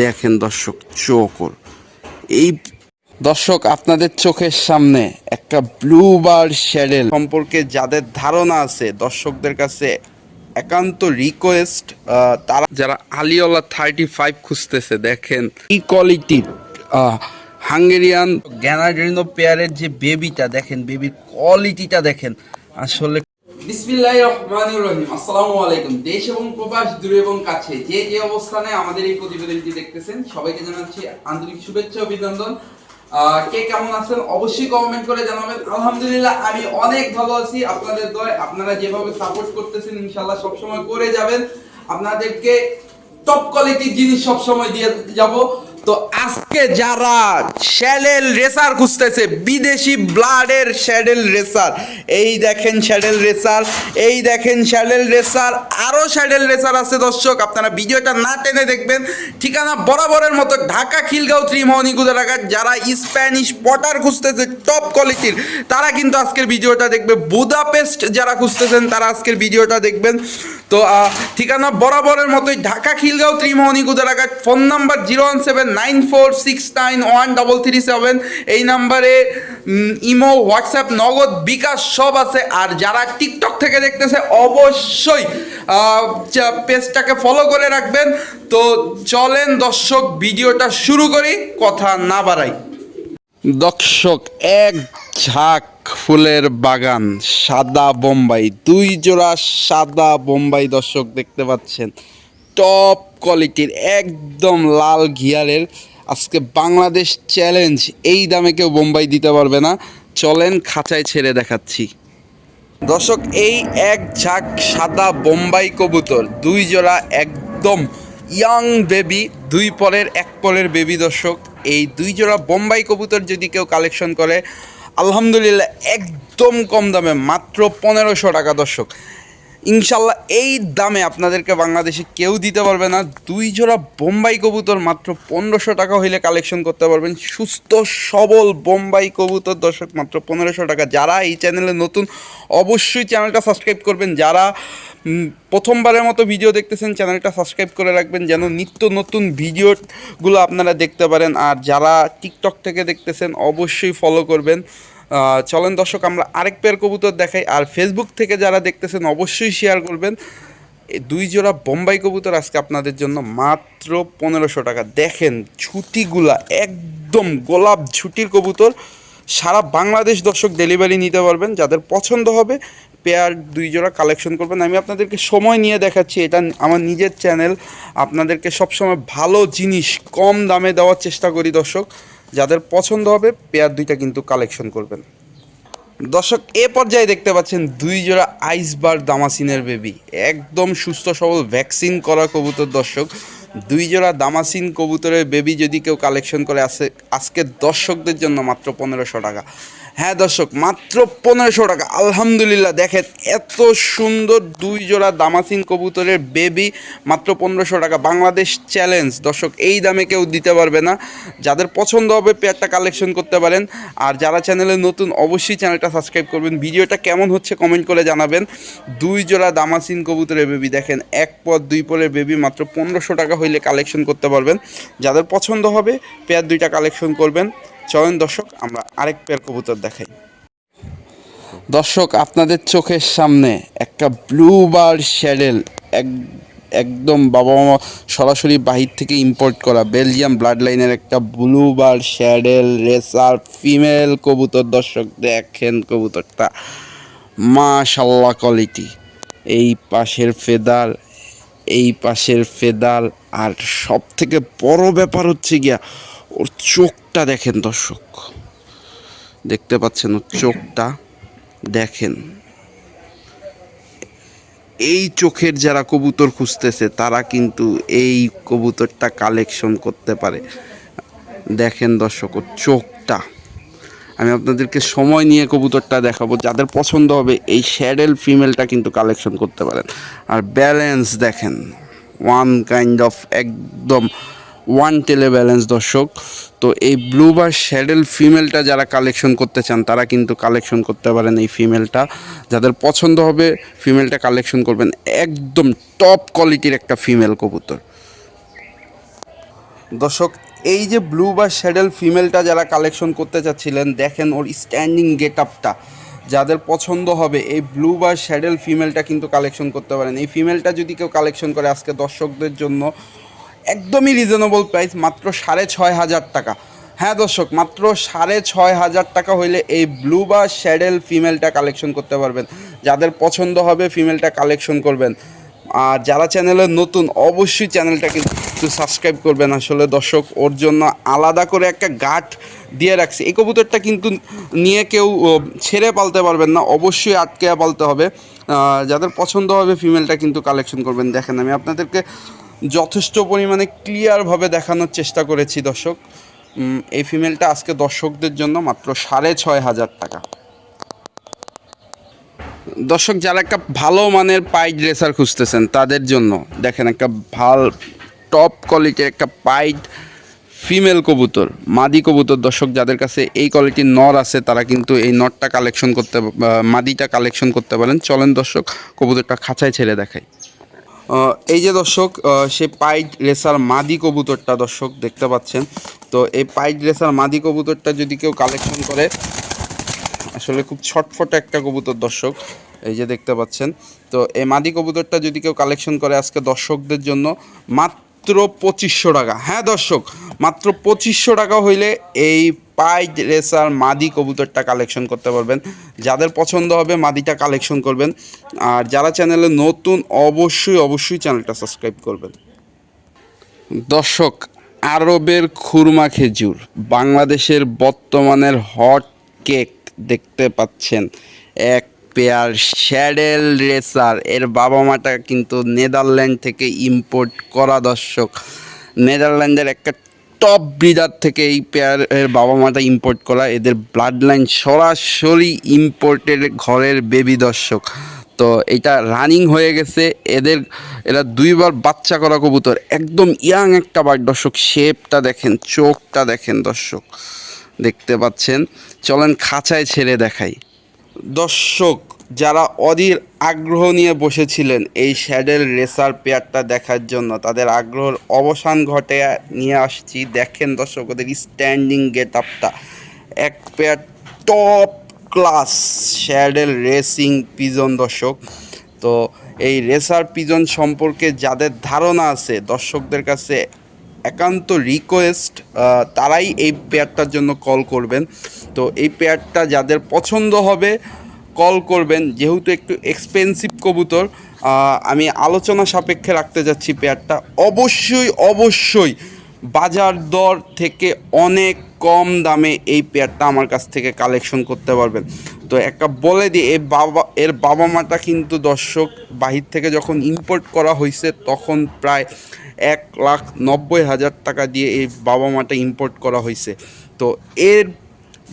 দেখেন দর্শক চোখর এই দর্শক, আপনাদের চোখের সামনে একটা ব্লু বার শ্যাডেল সম্পর্কে যাদের ধারণা আছে, দর্শকদের কাছে একান্ত রিকোয়েস্ট তারা যারা আলিওলা থার্টি ফাইভ খুঁজতেছে, দেখেন এই কোয়ালিটির হাঙ্গেরিয়ান গ্যানাডিনো পেয়ারের যে বেবিটা দেখেন বেবির কোয়ালিটিটা দেখেন। আসলে রহিম আসসালামু আলাইকুম। দেশ এবং প্রবাস, দূরে এবং কাছে, যে যে অবস্থানে আমাদের এই প্রতিবেদনটি দেখতেছেন, সবাইকে জানাচ্ছি আন্তরিক শুভেচ্ছা অভিনন্দন। কে কেমন আছেন অবশ্যই কমেন্ট করে জানাবেন। আলহামদুলিল্লাহ, আমি অনেক ভালো আছি। আপনাদের দয় আপনারা যেভাবে সাপোর্ট করতেছেন ইনশাল্লাহ সবসময় করে যাবেন। আপনাদেরকে টপ কোয়ালিটির জিনিস সবসময় দিয়ে যাব। তো আজকে যারা শ্যাডেল রেসার খুঁজতেছে, বিদেশি ব্লাডের শ্যাডেল রেসার, এই দেখেন শ্যাডেল রেসার, এই দেখেন শ্যাডেল রেসার আরও শ্যাডেল রেসার আছে দর্শক, আপনারা ভিডিওটা না টেনে দেখবেন। ঠিকানা বরাবরের মতো ঢাকা খিলগাঁও ত্রিমোহনী গুজরাঘাট যারা স্প্যানিশ পটার খুঁজতেছে টপ কোয়ালিটির তারা কিন্তু আজকের ভিডিওটা দেখবে। বুদাপেস্ট যারা খুঁজতেছেন, তারা আজকের ভিডিওটা দেখবেন। তো ঠিকানা বরাবরের মতোই Dhaka Khilgaon Trimohoni Gujraghat phone number zero one seven nine four six nine one double three seven এই নাম্বারে ইমো, হোয়াটসঅ্যাপ, নগদ, বিকাশ সব আছে। আর যারা টিকটক থেকে দেখতেছে, অবশ্যই পেজটাকে ফলো করে রাখবেন। তো চলেন দর্শক, ভিডিওটা শুরু করি, কথা না বাড়াই। দর্শক, এক ঝাঁক ফুলের বাগান, সাদা বোম্বাই, দুই জোড়া সাদা বোম্বাই দর্শক দেখতে পাচ্ছেন। টপ কোয়ালিটির একদম লাল ঘিয়ারের আজকে বাংলাদেশ চ্যালেঞ্জ এই দামে কেউ বোম্বাই দিতে পারবে না। চলেন খাঁচায় ছেড়ে দেখাচ্ছি। দর্শক, এই এক ঝাঁক সাদা বোম্বাই কবুতর, দুই জোড়া একদম ইয়াং বেবি দুই পরের, এক পরের বেবি দর্শক। এই দুই জোড়া বোম্বাই কবুতর যদি কেউ কালেকশন করে, আলহামদুলিল্লাহ, একদম কম দামে, মাত্র পনেরোশো টাকা দর্শক। ইনশাল্লাহ এই দামে আপনাদেরকে বাংলাদেশে কেউ দিতে পারবে না। দুই জোড়া বোম্বাই কবুতর মাত্র পনেরোশো টাকা হইলে কালেকশন করতে পারবেন। সুস্থ, সবল বোম্বাই কবুতর দর্শক, মাত্র পনেরোশো টাকা। যারা এই চ্যানেলে নতুন, অবশ্যই চ্যানেলটা সাবস্ক্রাইব করবেন। যারা প্রথমবারের মতো ভিডিও দেখতেছেন চ্যানেলটা সাবস্ক্রাইব করে রাখবেন, যেন নিত্য নতুন ভিডিওগুলো আপনারা দেখতে পারেন। আর যারা টিকটক থেকে দেখতেছেন, অবশ্যই ফলো করবেন। চলেন দর্শক, আমরা আরেক পেয়ার কবুতর দেখাই। আর ফেসবুক থেকে যারা দেখতেছেন, অবশ্যই শেয়ার করবেন। দুই জোড়া বোম্বাই কবুতর আজকে আপনাদের জন্য মাত্র পনেরোশো টাকা। দেখেন ছুটিগুলা, একদম গোলাপ ছুটির কবুতর। সারা বাংলাদেশ দর্শক ডেলিভারি নিতে পারবেন, যাদের পছন্দ হবে পেয়ার দুই জোড়া কালেকশন করবেন। আমি আপনাদেরকে সময় নিয়ে দেখাচ্ছি, এটা আমার নিজের চ্যানেল আপনাদেরকে সবসময় ভালো জিনিস কম দামে দেওয়ার চেষ্টা করি দর্শক। যাদের পছন্দ হবে পেয়ার দুইটা কিন্তু কালেকশন করবেন। দর্শক, এ পর্যায়ে দেখতে পাচ্ছেন দুই জোড়া আইসবার দামাসিনের বেবি একদম সুস্থ, সবল ভ্যাকসিন করা কবুতর দর্শক। দুই জোড়া দামাসিন কবুতরের বেবি যদি কেউ কালেকশন করে, আসে আজকে দর্শকদের জন্য মাত্র পনেরোশো টাকা। হ্যাঁ দর্শক, মাত্র পনেরোশো টাকা। আলহামদুলিল্লাহ, দেখেন এত সুন্দর দুই জোড়া দামাসিন কবুতরের বেবি মাত্র পনেরোশো টাকা। বাংলাদেশ চ্যালেঞ্জ দর্শক, এই দামে কেউ দিতে পারবে না। যাদের পছন্দ হবে পেয়ারটা কালেকশন করতে পারেন। আর যারা চ্যানেলে নতুন, অবশ্যই চ্যানেলটা সাবস্ক্রাইব করবেন। ভিডিওটা কেমন হচ্ছে কমেন্ট করে জানাবেন। দুই জোড়া দামাসিন কবুতরের বেবি দেখেন, এক পর দুই পরের বেবি মাত্র পনেরোশো টাকা হইলে কালেকশন করতে পারবেন। যাদের পছন্দ হবে পেয়ার দুইটা কালেকশন করবেন। চলেন দর্শক, আমরা আরেক পেয়ার কবুতর দেখাই। দর্শক, আপনাদের চোখের সামনে একটা ব্লু বার শ্যাডেল, এক, একদম বাবা মা সরাসরি বাহির থেকে ইম্পোর্ট করা বেলজিয়াম ব্লাড লাইনের একটা ব্লু বার শ্যাডেল রেসার ফিমেল কবুতর। দর্শক, দেখেন কবুতরটা। মাশাল্লাহ কোয়ালিটি এই পাশের ফেদার, এই পাশের ফেদার। আর সব থেকে বড় ব্যাপার হচ্ছে গিয়া ওর চোখটা দেখেন দর্শক। দেখতে পাচ্ছেন ওর চোখটা। দেখেন। এই চোখের যারা কবুতর খুঁজতেছে, তারা কিন্তু এই কবুতরটা কালেকশন করতে পারে। দেখেন দর্শক, ওর চোখটা। আমি আপনাদেরকে সময় নিয়ে কবুতরটা দেখাবো। যাদের পছন্দ হবে, এই শ্যাডেল ফিমেলটা কিন্তু কালেকশন করতে পারেন। আর ব্যালেন্স দেখেন। ওয়ান কাইন্ড অফ একদম ওয়ান টেলে ব্যালেন্স দর্শক। তো এই ব্লু বা শ্যাডেল ফিমেলটা যারা কালেকশন করতে চান, তারা কিন্তু কালেকশন করতে পারেন এই ফিমেলটা যাদের পছন্দ হবে ফিমেলটা কালেকশন করবেন। একদম টপ কোয়ালিটির একটা ফিমেল কবুতর। দর্শক, এই যে ব্লু বা শ্যাডেল ফিমেলটা যারা কালেকশন করতে চাচ্ছিলেন, দেখেন ওর স্ট্যান্ডিং গেট আপটা যাদের পছন্দ হবে, এই ব্লু বা শ্যাডেল ফিমেলটা কিন্তু কালেকশন করতে পারেন। এই ফিমেলটা যদি কেউ কালেকশন করে আজকে দর্শকদের জন্য একদমই রিজনেবল প্রাইস মাত্র সাড়ে ছয় হাজার টাকা। হ্যাঁ দর্শক, মাত্র সাড়ে ছয় হাজার টাকা হইলে এই ব্লু বা শ্যাডেল ফিমেলটা কালেকশন করতে পারবেন। যাদের পছন্দ হবে ফিমেলটা কালেকশন করবেন। আর যারা চ্যানেলে নতুন, অবশ্যই চ্যানেলটা কিন্তু সাবস্ক্রাইব করবেন। আসলে দর্শক, ওর জন্য আলাদা করে একটা গাঠ দিয়ে রাখছি। এই কবুতরটা কিন্তু নিয়ে কেউ ছেড়ে পালতে পারবেন না। অবশ্যই আটকে পালতে হবে। যাদের পছন্দ হবে ফিমেলটা কিন্তু কালেকশন করবেন। দেখেন আমি আপনাদেরকে যথেষ্ট পরিমাণে ক্লিয়ারভাবে দেখানোর চেষ্টা করেছি দর্শক। এই ফিমেলটা আজকে দর্শকদের জন্য মাত্র সাড়ে ছয় হাজার টাকা। দর্শক যারা একটা ভালো মানের পাইড রেসার খুঁজতেছেন তাদের জন্য দেখেন একটা ভালো টপ কোয়ালিটির একটা পাইড ফিমেল কবুতর মাদি কবুতর। দর্শক যাদের কাছে এই কোয়ালিটির নর আছে তারা কিন্তু এই নরটা কালেকশন করতে মাদিটা কালেকশন করতে পারেন। চলেন দর্শক কবুতরটা খাঁচায় ছেড়ে আহ, এই যে দর্শক সে পাইড রেসার মাদি কবুতরটা দর্শক দেখতে পাচ্ছেন। তো এই পাইড রেসার মাদি কবুতরটা যদি কেউ কালেকশন করে, আসলে খুব ছটফট একটা কবুতর দর্শক, এই যে দেখতে পাচ্ছেন। তো এই মাদি কবুতরটা যদি কেউ কালেকশন করে আজকে দর্শকদের জন্য, মাত্র পঁচিশশো টাকা। হ্যাঁ দর্শক, মাত্র পঁচিশশো টাকা হইলে এই পাইড রেসার মাদি কবুতরটা কালেকশন করতে পারবেন। যাদের পছন্দ হবে মাদিটা কালেকশন করবেন। আর যারা চ্যানেলে নতুন, অবশ্যই অবশ্যই চ্যানেলটা সাবস্ক্রাইব করবেন। দর্শক, আরবের খুরমা খেজুর, বাংলাদেশের বর্তমানের হট কেক দেখতে পাচ্ছেন। এক পেয়ার শ্যাডেল রেসার এর বাবা মাটা কিন্তু নেদারল্যান্ড থেকে ইম্পোর্ট করা দর্শক। নেদারল্যান্ডের একটা টপ ব্রিডার থেকে এই পেয়ারের বাবা মাটা ইম্পোর্ট করা, এদের ব্লাড লাইন সরাসরি ইম্পোর্টের ঘরের বেবি দর্শক। তো এটা রানিং হয়ে গেছে, এদের, এরা দুইবার বাচ্চা করা কবুতর, একদম ইয়াং একটা বার দর্শক শেপটা দেখেন, চোখটা দেখেন দর্শক, দেখতে পাচ্ছেন। চলেন খাঁচায় ছেড়ে দেখাই। দর্শক যারা অধীর আগ্রহ নিয়ে বসেছিলেন এই শ্যাডেল রেসার পেয়ারটা দেখার জন্য, তাদের আগ্রহের অবসান ঘটে নিয়ে আসছি। দেখেন দর্শক ওদের স্ট্যান্ডিং গেট আপটা এক পেয়ার টপ ক্লাস শ্যাডেল রেসিং পিজন দর্শক। তো এই রেসার পিজন সম্পর্কে যাদের ধারণা আছে, দর্শকদের কাছে একান্ত রিকোয়েস্ট তারাই এই পেয়ারটার জন্য কল করবেন। তো এই পেয়ারটা যাদের পছন্দ হবে কল করবেন, যেহেতু একটু এক্সপেন্সিভ কবুতর আমি আলোচনা সাপেক্ষে রাখতে যাচ্ছি পেয়ারটা অবশ্যই অবশ্যই বাজার দর থেকে অনেক কম দামে এই পেয়ারটা আমার কাছ থেকে কালেকশন করতে পারবেন। তো একটা বলে দিই, এর বাবা এর বাবা মাটা কিন্তু দর্শক, বাহির থেকে যখন ইম্পোর্ট করা হয়েছে তখন প্রায় এক লাখ নব্বই হাজার টাকা দিয়ে এই বাবা মাটা ইম্পোর্ট করা হয়েছে তো এর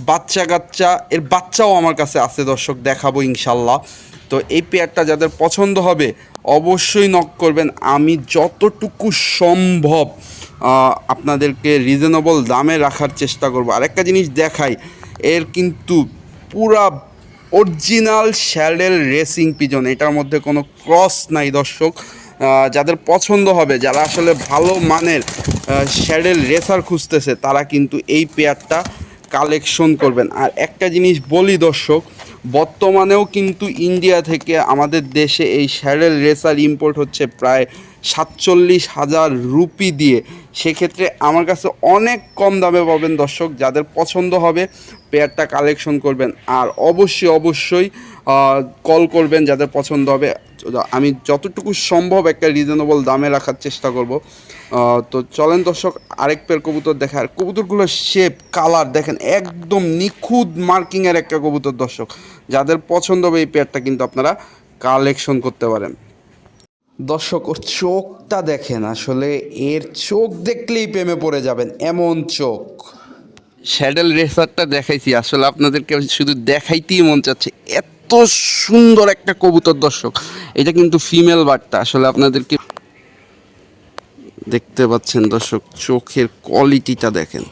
বাচ্চা কাচ্চা এর বাচ্চাও আমার কাছে আছে দর্শক, দেখাবো ইনশাল্লাহ। তো এই পেয়ারটা যাদের পছন্দ হবে, অবশ্যই নক করবেন। আমি যতটুকু সম্ভব আপনাদেরকে রিজনেবল দামে রাখার চেষ্টা করব। আরেকটা জিনিস দেখাই, এর কিন্তু পুরা অরিজিনাল শ্যাডেল রেসিং পিজন এটার মধ্যে কোনো ক্রস নাই দর্শক। যাদের পছন্দ হবে, যারা আসলে ভালো মানের শ্যাডেল রেসার খুঁজতেছে, তারা কিন্তু এই পেয়ারটা কালেকশন করবেন। আর একটা জিনিস বলি দর্শক, বর্তমানেও কিন্তু ইন্ডিয়া থেকে আমাদের দেশে এই শ্যাডেল রেসার ইম্পোর্ট হচ্ছে প্রায় সাতচল্লিশ হাজার রুপি দিয়ে। সেক্ষেত্রে আমার কাছে অনেক কম দামে পাবেন দর্শক, যাদের পছন্দ হবে পেয়ারটা কালেকশন করবেন। আর অবশ্যই অবশ্যই কল করবেন যাদের পছন্দ হবে। আমি যতটুকু সম্ভব একটা রিজনেবল দামে রাখার চেষ্টা করব। তো চলেন দর্শক, আরেক পেয়ার কবুতর দেখার কবুতরগুলোর শেপ কালার দেখেন, একদম নিখুঁত মার্কিংয়ের একটা কবুতর দর্শক। যাদের পছন্দ হবে এই পেয়ারটা কিন্তু আপনারা কালেকশন করতে পারেন। দর্শক, ওর চোখটা দেখেন, আসলে এর চোখ দেখলেই প্রেমে পড়ে যাবেন, এমন চোখ। শ্যাডেল রেসারটা দেখাইছি, আসলে আপনাদেরকে শুধু দেখাইতেই মন চাচ্ছে, এত সুন্দর একটা কবুতর, দর্শক। এটা কিন্তু ফিমেল বার্ডটা আসলে আপনাদেরকে দেখতে পাচ্ছেন, দর্শক, চোখের কোয়ালিটিটা দেখেন।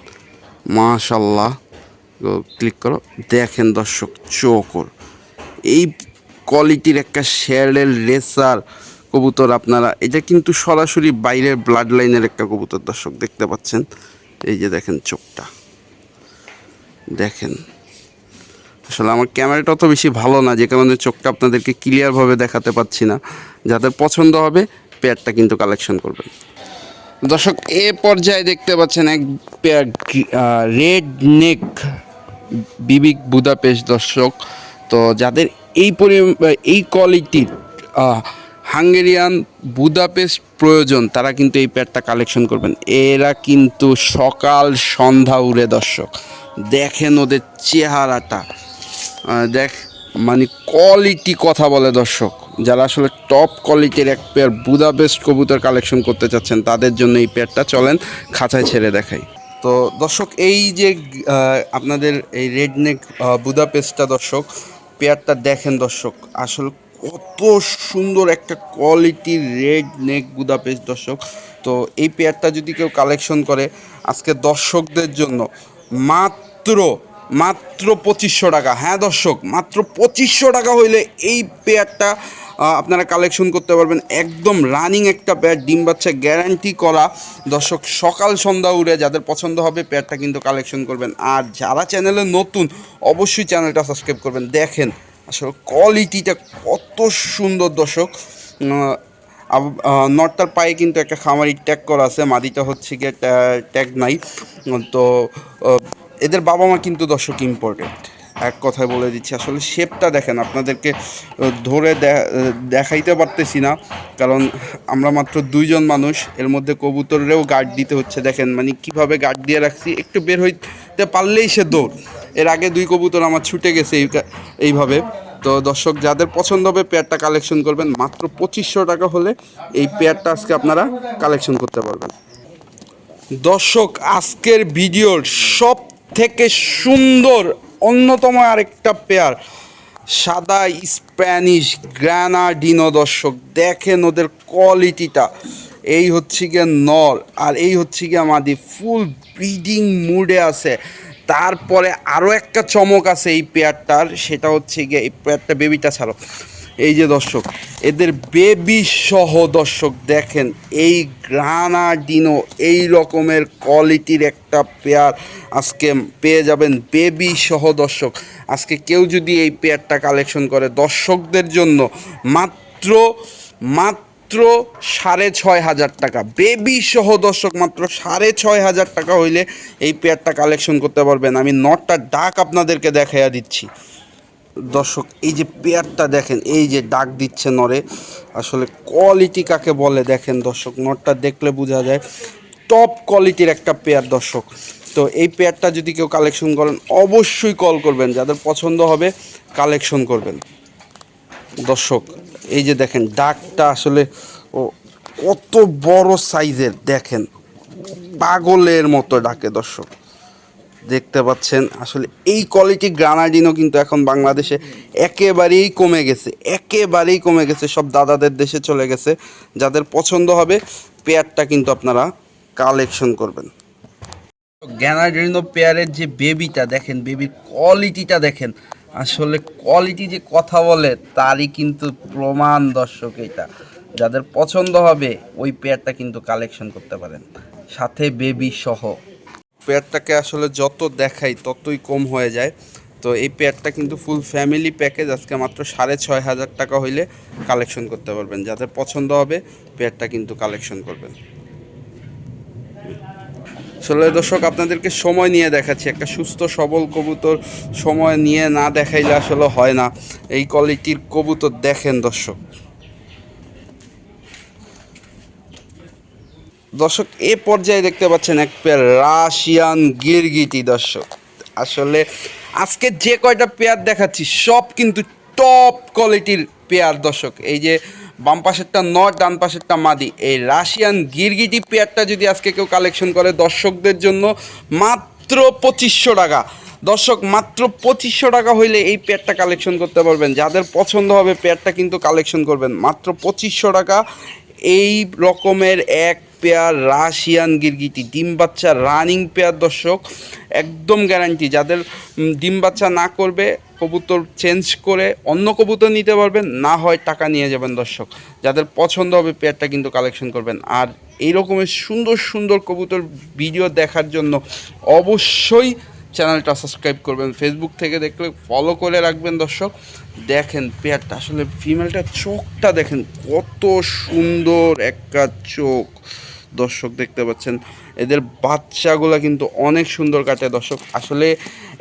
মাশাল্লাহ ক্লিক করো। দেখেন, দর্শক, চোখ ওর। এই কোয়ালিটির একটা শ্যাডেল রেসার কবুতর আপনারা, এটা কিন্তু সরাসরি বাইরের ব্লাড লাইনের একটা কবুতর, দর্শক, দেখতে পাচ্ছেন? এই যে দেখেন, চোখটা। দেখেন। আসলে আমার ক্যামেরাটা অত বেশি ভালো না, যে কারণে চোখটা আপনাদেরকে ক্লিয়ারভাবে দেখাতে পাচ্ছি না। যাদের পছন্দ হবে পেয়ারটা কিন্তু কালেকশন করবেন। দর্শক, এ পর্যায়ে দেখতে পাচ্ছেন এক পেয়ার রেড নেক বিবিক বুদাপেস্ট দর্শক। তো যাদের এই পরি এই কোয়ালিটির হাঙ্গেরিয়ান বুদাপেস্ট প্রয়োজন, তারা কিন্তু এই প্যাডটা কালেকশন করবেন। এরা কিন্তু সকাল সন্ধ্যা উড়ে দর্শক। দেখেন ওদের চেহারাটা। দেখ মানে কোয়ালিটি কথা বলে দর্শক। যারা আসলে টপ কোয়ালিটির এক পেয়ার বুদাপেস্ট কবুতর কালেকশন করতে চাচ্ছেন, তাদের জন্য এই পেয়ারটা চলেন, খাঁচায় ছেড়ে দেখাই। তো দর্শক, এই যে আপনাদের এই রেডনেক বুদাপেস্টটা দর্শক পেয়ারটা দেখেন দর্শক, আসলে কত সুন্দর একটা কোয়ালিটির রেড নেক বুদাপেস্ট দর্শক। তো এই পেয়ারটা যদি কেউ কালেকশন করে, আজকে দর্শকদের জন্য মাত্র মাত্র পঁচিশশো টাকা। হ্যাঁ দর্শক, মাত্র পঁচিশশো টাকা হইলে এই পেয়ারটা আপনারা কালেকশন করতে পারবেন। একদম রানিং একটা পেয়ার ডিম বাচ্চা গ্যারান্টি করা। দর্শক, সকাল সন্ধ্যা উড়ে যাদের পছন্দ হবে পেয়ারটা কিন্তু কালেকশন করবেন। আর যারা চ্যানেলে নতুন, অবশ্যই চ্যানেলটা সাবস্ক্রাইব করবেন। দেখেন আসলে কোয়ালিটিটা কত সুন্দর দর্শক। নটটার পায়ে কিন্তু একটা খামারি ট্যাগ করা আছে। মাদিটা হচ্ছে গিয়ে ট্যাগ নাই। তো এদের বাবা মা কিন্তু দর্শক ইম্পর্টেন্ট এক কথায় বলে দিচ্ছি, আসলে শেপটা দেখেন, আপনাদেরকে ধরে দেখাইতে পারতেছি না, কারণ আমরা মাত্র দুইজন মানুষ, এর মধ্যে কবুতরেও গার্ড দিতে হচ্ছে। দেখেন মানে কীভাবে গার্ড দিয়ে রাখছি, একটু বের হইতে পারলেই সে দৌড়। এর আগে দুই কবুতর আমার ছুটে গেছে এইভাবে। তো দর্শক, যাদের পছন্দ হবে পেয়ারটা কালেকশন করবেন। মাত্র পঁচিশশো টাকা হলে এই পেয়ারটা আজকে আপনারা কালেকশন করতে পারবেন। দর্শক, আজকের ভিডিওর সব থেকে সুন্দর অন্যতম আরেকটা পেয়ার সাদা স্প্যানিশ গ্রানাডিনো দর্শক। দেখেন ওদের কোয়ালিটিটা এই হচ্ছে গিয়ে নর আর এই হচ্ছে গিয়ে মাদি ফুল ব্রিডিং মুডে আছে। তারপরে আরও একটা চমক আছে এই পেয়ারটার সেটা হচ্ছে গিয়ে এই পেয়ারটা বেবিটা ছাড়ো। এই যে দর্শক, এদের বেবি সহ দর্শক দেখেন, এই গ্রানাডিনো এই রকমের কোয়ালিটির একটা পেয়ার আজকে পেয়ে যাবেন বেবি সহ দর্শক। আজকে কেউ যদি এই পেয়ারটা কালেকশন করে দর্শকদের জন্য মাত্র মাত্র সাড়ে ছয় হাজার টাকা। বেবি সহ দর্শক মাত্র সাড়ে ছয় হাজার টাকা হইলে এই পেয়ারটা কালেকশন করতে পারবেন। আমি নটটা ডাক আপনাদেরকে দেখাইয়া দিচ্ছি। দর্শক, এই যে পেয়ারটা দেখেন, এই যে ডাক দিচ্ছে নরে আসলে কোয়ালিটি কাকে বলে দেখেন দর্শক, নটটা দেখলে বোঝা যায় টপ কোয়ালিটির একটা পেয়ার দর্শক। তো এই পেয়ারটা যদি কেউ কালেকশন করেন, অবশ্যই কল করবেন, যাদের পছন্দ হবে কালেকশন করবেন। দর্শক, এই যে দেখেন, ডাকটা আসলে, ও, কত বড় সাইজের দেখেন, পাগলের মতো ডাকে দর্শক। দেখতে পাচ্ছেন। আসলে এই কোয়ালিটি গ্রানাডিনও কিন্তু এখন বাংলাদেশে একেবারেই কমে গেছে, একেবারেই কমে গেছে। সব দাদাদের দেশে চলে গেছে, যাদের পছন্দ হবে পেয়ারটা কিন্তু আপনারা কালেকশন করবেন। গ্যানাডিনো পেয়ারের যে বেবিটা দেখেন বেবির কোয়ালিটিটা দেখেন, আসলে কোয়ালিটি যে কথা বলে তারই কিন্তু প্রমাণ দর্শক এটা। যাদের পছন্দ হবে, ওই পেয়ারটা কিন্তু কালেকশন করতে পারেন। সাথে বেবি সহ। পেয়ারটাকে আসলে যত দেখাই ততই কম হয়ে যায়। তো এই পেয়ারটা কিন্তু ফুল ফ্যামিলি প্যাকেজ আজকে মাত্র সাড়ে ছয় হাজার টাকা হইলে কালেকশন করতে পারবেন। যাদের পছন্দ হবে, পেয়ারটা কিন্তু কালেকশন করবেন। আসলে দর্শক, আপনাদেরকে সময় নিয়ে দেখাচ্ছি। একটা সুস্থ, সবল কবুতর সময় নিয়ে না দেখাইলে আসলে হয় না। এই কোয়ালিটির কবুতর দেখেন দর্শক। দর্শক, এ পর্যায়ে দেখতে পাচ্ছেন এক পেয়ার রাশিয়ান গিরগিটি দর্শক। আসলে আজকে যে কয়টা পেয়ার দেখাচ্ছি, সব কিন্তু টপ কোয়ালিটির পেয়ার দর্শক। এই যে বাম পাশেরটা নট ডান পাশেরটা মাদি। এই রাশিয়ান গিরগিটি পেয়ারটা যদি আজকে কেউ কালেকশন করে দর্শকদের জন্য, মাত্র পঁচিশশো টাকা। দর্শক, মাত্র পঁচিশশো টাকা হইলে এই পেয়ারটা কালেকশন করতে পারবেন। যাদের পছন্দ হবে পেয়ারটা কিন্তু কালেকশন করবেন। মাত্র পঁচিশশো টাকা। এই রকমের এক পেয়ার রাশিয়ান গিরগিটি, ডিম বাচ্চা রানিং পেয়ার দর্শক, একদম গ্যারান্টি যাদের ডিম বাচ্চা না করবে, কবুতর চেঞ্জ করে অন্য কবুতর নিতে পারবেন, না হয় টাকা নিয়ে যাবেন দর্শক। যাদের পছন্দ হবে পেয়ারটা কিন্তু কালেকশন করবেন। আর এই রকমের সুন্দর সুন্দর কবুতর ভিডিও দেখার জন্য অবশ্যই চ্যানেলটা সাবস্ক্রাইব করবেন। ফেসবুক থেকে দেখলে ফলো করে রাখবেন দর্শক। দেখেন পেয়ারটা আসলে ফিমেলটার চোখটা দেখেন কত সুন্দর একটা চোখ। দর্শক দেখতে পাচ্ছেন, এদের বাচ্চাগুলো কিন্তু অনেক সুন্দর কাটে দর্শক। আসলে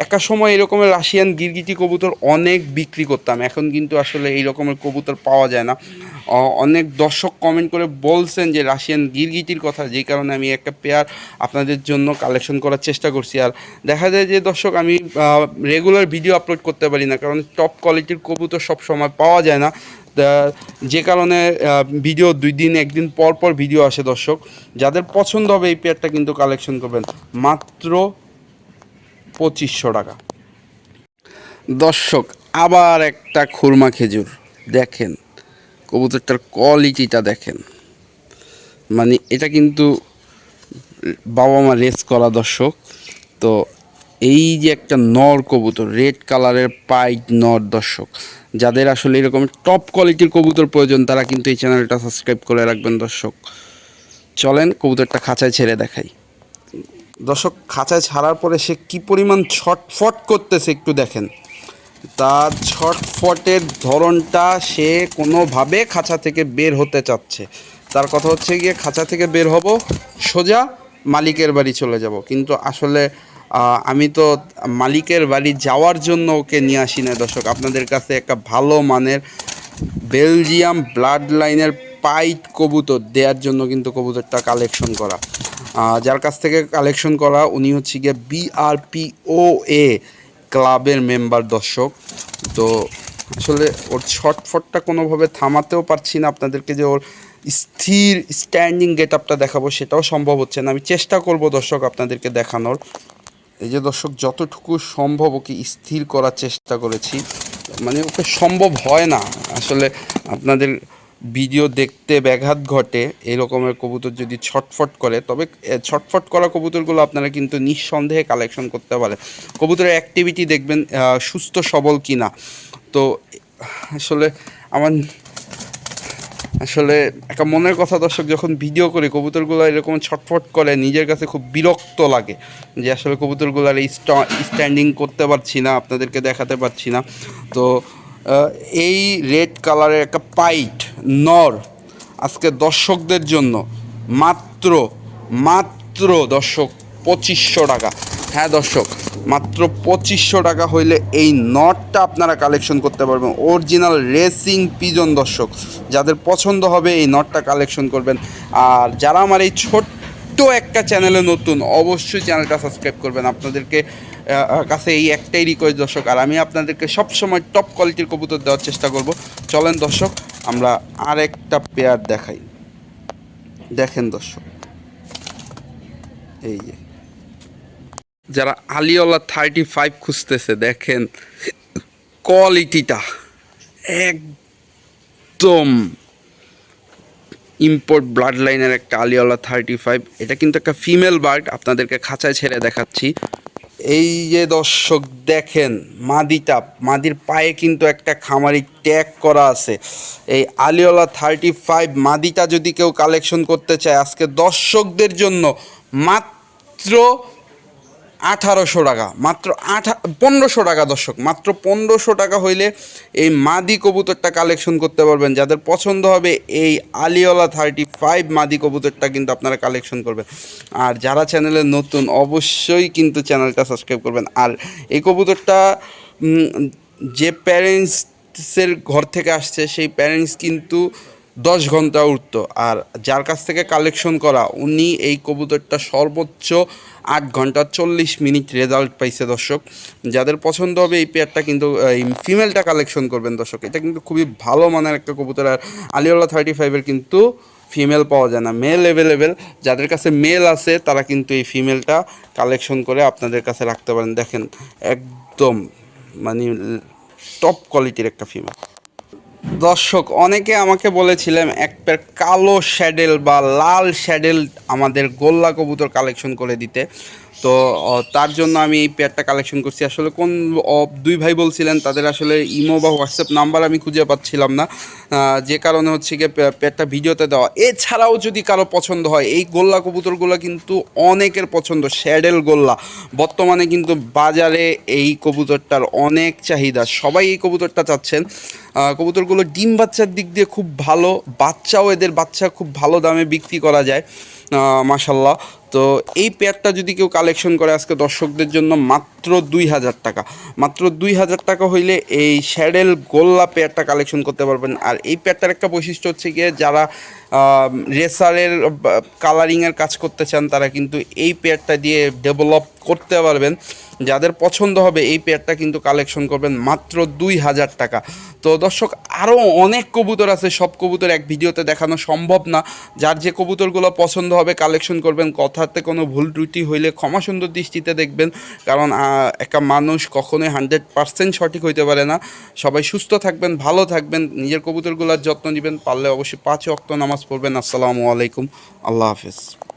একটা সময় এরকমের রাশিয়ান গিরগিটি কবুতর অনেক বিক্রি করতাম, এখন কিন্তু আসলে এই রকমের কবুতর পাওয়া যায় না। অনেক দর্শক কমেন্ট করে বলছেন যে রাশিয়ান গিরগিটির কথা যেই কারণে আমি একটা পেয়ার আপনাদের জন্য কালেকশন করার চেষ্টা করছি। আর দেখা যায় যে দর্শক, আমি রেগুলার ভিডিও আপলোড করতে পারি না, কারণ টপ কোয়ালিটির কবুতর সব সময় পাওয়া যায় না। যে কারণে ভিডিও দুই দিন, একদিন পর পর ভিডিও আসে দর্শক। যাদের পছন্দ হবে এই পেয়ারটা কিন্তু কালেকশন করবেন। মাত্র পঁচিশশো টাকা। দর্শক, আবার একটা খুরমা খেজুর। দেখেন, কবুতরটার কোয়ালিটিটা দেখেন। মানে এটা কিন্তু বাবা মা রেস করা দর্শক। তো এই যে একটা নর কবুতর রেড কালারের পাইট নর দর্শক, যাদের আসলে এরকম টপ কোয়ালিটির কবুতর প্রয়োজন, তারা কিন্তু এই চ্যানেলটা সাবস্ক্রাইব করে রাখবেন দর্শক। চলেন কবুতরটা খাঁচায় ছেড়ে দেখাই। দর্শক, খাঁচায় ছাড়ার পরে সে কি পরিমাণ ছটফট করতেছে একটু দেখেন। তার ছটফটের ধরনটা সে কোনোভাবে খাঁচা থেকে বের হতে চাচ্ছে। তার কথা হচ্ছে গিয়ে, খাঁচা থেকে বের হব, সোজা মালিকের বাড়ি চলে যাব। কিন্তু আসলে আমি তো মালিকের বাড়ি যাওয়ার জন্য ওকে নিয়ে আসি না দর্শক। আপনাদের কাছে একটা ভালো মানের বেলজিয়াম ব্লাড লাইনের পাইট কবুতর দেওয়ার জন্য কিন্তু কবুতরটা কালেকশন করা। যার কাছ থেকে কালেকশন করা, উনি হচ্ছে গিয়ে বিআরপিও এ ক্লাবের মেম্বার, দর্শক। তো আসলে ওর ছটফটটা কোনোভাবে থামাতেও পারছি না। আপনাদেরকে যে ওর স্থির স্ট্যান্ডিং গেট আপটা দেখাবো, সেটাও সম্ভব হচ্ছে না। আমি চেষ্টা করব, দর্শক, আপনাদেরকে দেখানোর। এই যে দর্শক, যতটুকু সম্ভব ওকে স্থির করার চেষ্টা করেছি মানে ওকে সম্ভব হয় না। আসলে আপনাদের ভিডিও দেখতে ব্যাঘাত ঘটে এই রকমের কবুতর যদি ছটফট করে, তবে ছটফট করা কবুতরগুলো আপনারা কিন্তু নিঃসন্দেহে কালেকশন করতে পারেন। কবুতরের অ্যাক্টিভিটি দেখবেন সুস্থ সবল কিনা। তো আসলে আমার আসলে একটা মনের কথা দর্শক যখন ভিডিও করি, কবুতরগুলো এরকম ছটফট করে, নিজের কাছে খুব বিরক্ত লাগে যে আসলে কবুতরগুলোর এই স্ট্যান্ডিং করতে পারছি না, আপনাদেরকে দেখাতে পারছি না। তো এই রেড কালারের একটা পাইট নর, আজকে দর্শকদের জন্য মাত্র মাত্র দর্শক পঁচিশশো টাকা। হ্যাঁ দর্শক, মাত্র পঁচিশশো টাকা হইলে এই নটটা আপনারা কালেকশন করতে পারবেন। অরিজিনাল রেসিং পিজন দর্শক, যাদের পছন্দ হবে এই নটটা কালেকশন করবেন। আর যারা আমার এই ছোট্ট একটা চ্যানেলে নতুন, অবশ্যই চ্যানেলটা সাবস্ক্রাইব করবেন। আপনাদেরকে কাছে এই একটাই রিকোয়েস্ট দর্শক, আর আমি আপনাদেরকে সবসময় টপ কোয়ালিটির কবুতর দেওয়ার চেষ্টা করব। চলেন, দর্শক, আমরা আর একটা পেয়ার দেখাই। দেখেন, দর্শক, এই যে। যারা আলিওলা থার্টি ফাইভ খুঁজতেছে, দেখেন কোয়ালিটিটা একদম ইম্পোর্ট ব্লাড লাইনের একটা আলিওলা থার্টি ফাইভ এটা কিন্তু একটা ফিমেল বার্ড আপনাদেরকে খাঁচায় ছেড়ে দেখাচ্ছি। এই যে দর্শক, দেখেন, মাদিটা, মাদির পায়ে কিন্তু একটা খামারি ট্যাগ করা আছে। এই আলিওলা থার্টি ফাইভ মাদিটা যদি কেউ কালেকশন করতে চায়, আজকে দর্শকদের জন্য মাত্র আঠারোশো টাকা, মাত্র আঠা, পনেরোশো টাকা দর্শক, মাত্র পনেরোশো টাকা হইলে এই মাদি কবুতরটা কালেকশন করতে পারবেন। যাদের পছন্দ হবে এই আলিওলা থার্টি ফাইভ মাদি কবুতরটা কিন্তু আপনারা কালেকশন করবেন। আর যারা চ্যানেলে নতুন, অবশ্যই কিন্তু চ্যানেলটা সাবস্ক্রাইব করবেন। আর এই কবুতরটা যে প্যারেন্টসের ঘর থেকে আসছে, সেই প্যারেন্টস কিন্তু দশ ঘণ্টা উঠতো। আর যার কাছ থেকে কালেকশন করা, উনি এই কবুতরটা সর্বোচ্চ আট ঘণ্টা চল্লিশ মিনিট রেজাল্ট পাইছে দর্শক। যাদের পছন্দ হবে এই পেয়ারটা কিন্তু, এই ফিমেলটা কালেকশন করবেন দর্শক। এটা কিন্তু খুবই ভালো মানের একটা কবুতর। আর আলিওলা থার্টি ফাইভের কিন্তু ফিমেল পাওয়া যায় না। মেল অ্যাভেলেবেল যাদের কাছে মেল আছে, তারা কিন্তু এই ফিমেলটা কালেকশন করে আপনাদের কাছে রাখতে পারেন। দেখেন, একদম মানে টপ কোয়ালিটির একটা ফিমেল দর্শক, অনেকে আমাকে বলেছিলেন এক প্যার কালো শ্যাডেল বা লাল শ্যাডেল আমাদের গোল্লা কবুতর কালেকশন করে দিতে। তো তার জন্য আমি এই পেয়ারটা কালেকশন করছি। আসলে কোন দুই ভাই বলছিলেন, তাদের আসলে ইমো বা হোয়াটসঅ্যাপ নাম্বার আমি খুঁজে পাচ্ছিলাম না। যে কারণে হচ্ছে গিয়ে পে- পেয়ারটা ভিডিওতে দেওয়া। এছাড়াও যদি কারও পছন্দ হয়, এই গোল্লা কবুতরগুলো কিন্তু অনেকের পছন্দ, শ্যাডেল গোল্লা। বর্তমানে কিন্তু বাজারে এই কবুতরটার অনেক চাহিদা। সবাই এই কবুতরটা চাচ্ছেন। কবুতরগুলো ডিম বাচ্চার দিক দিয়ে খুব ভালো, বাচ্চাও এদের বাচ্চা খুব ভালো দামে বিক্রি করা যায়। মাসাল্লাহ তো এই পেয়ারটা যদি কেউ কালেকশন করে আজকে দর্শকদের জন্য মাত্র দুই হাজার টাকা। মাত্র দুই হাজার টাকা হইলে এই স্যাডেল গোল্লা পেয়ারটা কালেকশন করতে পারবেন। আর এই পেয়ারটার একটা বৈশিষ্ট্য হচ্ছে গিয়ে যারা রেসারের কালারিংয়ের কাজ করতে চান, তারা কিন্তু এই পেয়ারটা দিয়ে ডেভেলপ করতে পারবেন। যাদের পছন্দ হবে, এই পেয়ারটা কিন্তু কালেকশন করবেন মাত্র দুই হাজার টাকা। তো দর্শক আরও অনেক কবুতর আছে। সব কবুতর এক ভিডিওতে দেখানো সম্ভব না। যার যে কবুতরগুলো পছন্দ হবে কালেকশন করবেন। কথাতে কোনো ভুল ত্রুটি হইলে ক্ষমা সুন্দর দৃষ্টিতে দেখবেন। কারণ একটা মানুষ কখনোই হান্ড্রেড পার্সেন্ট সঠিক হইতে পারে না। সবাই সুস্থ থাকবেন, ভালো থাকবেন। নিজের কবুতরগুলোর যত্ন নেবেন। পারলে অবশ্যই পাঁচ অক্ত নামাজ পড়বেন। আসসালামু আলাইকুম। আল্লাহ হাফিজ।